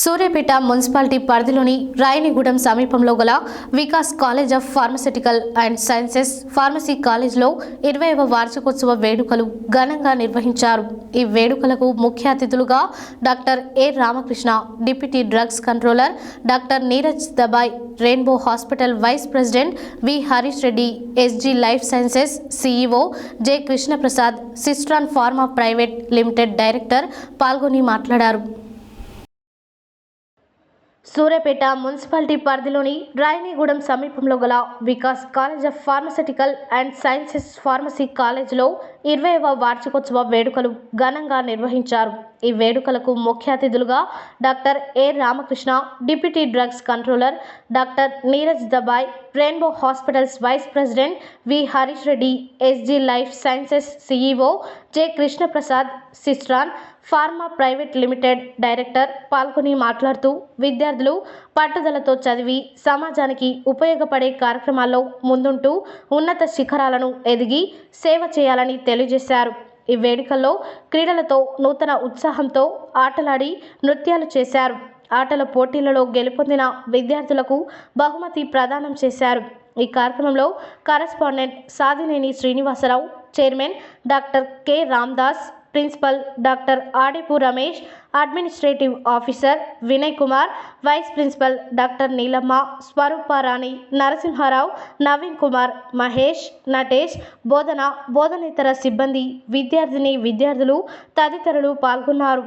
Suryapet municipality పరిధిలోని రాయనిగూడెం సమీపంలో గల Vikas college of pharmaceutical and sciences pharmacy కాలేజ్లో ఇరవైవ వార్షికోత్సవ వేడుకలు ఘనంగా నిర్వహించారు. ఈ వేడుకలకు ముఖ్య అతిథులుగా doctor A Ramakrishna deputy drugs controller doctor Neeraj Dabai rainbow hospital vice president V Harish Reddy SG life sciences CEO J Krishnaprasad Systron pharma private limited director పాల్గొని మాట్లాడారు. సూర్యాపేట మున్సిపాలిటీ పరిధిలోని రాయనీగూడెం సమీపంలో గల Vikas college of pharmaceutical and sciences pharmacy కాలేజ్లో ఇరవైవ వార్షికోత్సవ వేడుకలు ఘనంగా నిర్వహించారు. ఈ వేడుకలకు ముఖ్య అతిథులుగా doctor A Ramakrishna deputy drugs controller doctor Neeraj Dabai rainbow hospitals vice president V Harish Reddy SG life sciences CEO J Krishnaprasad Systron pharma private limited director పాల్గొని మాట్లాడుతూ విద్యార్థులు పట్టుదలతో చదివి సమాజానికి ఉపయోగపడే కార్యక్రమాల్లో ముందుంటూ ఉన్నత శిఖరాలను ఎదిగి సేవ చేయాలని తెలియజేశారు. ఈ వేడుకల్లో క్రీడలతో నూతన ఉత్సాహంతో ఆటలాడి నృత్యాలు చేశారు. ఆటల పోటీలలో గెలుపొందిన విద్యార్థులకు బహుమతి ప్రదానం చేశారు. ఈ కార్యక్రమంలో correspondent Sadineni Srinivasarao chairman doctor K. Ramdas principal doctor Adipu Ramesh administrative officer Vinay Kumar vice principal doctor Neelamma Swarooparani Narasimharao Naveen Kumar Mahesh Natesh బోధన బోధనేతర సిబ్బంది విద్యార్థిని విద్యార్థులు తదితరులు పాల్గొన్నారు.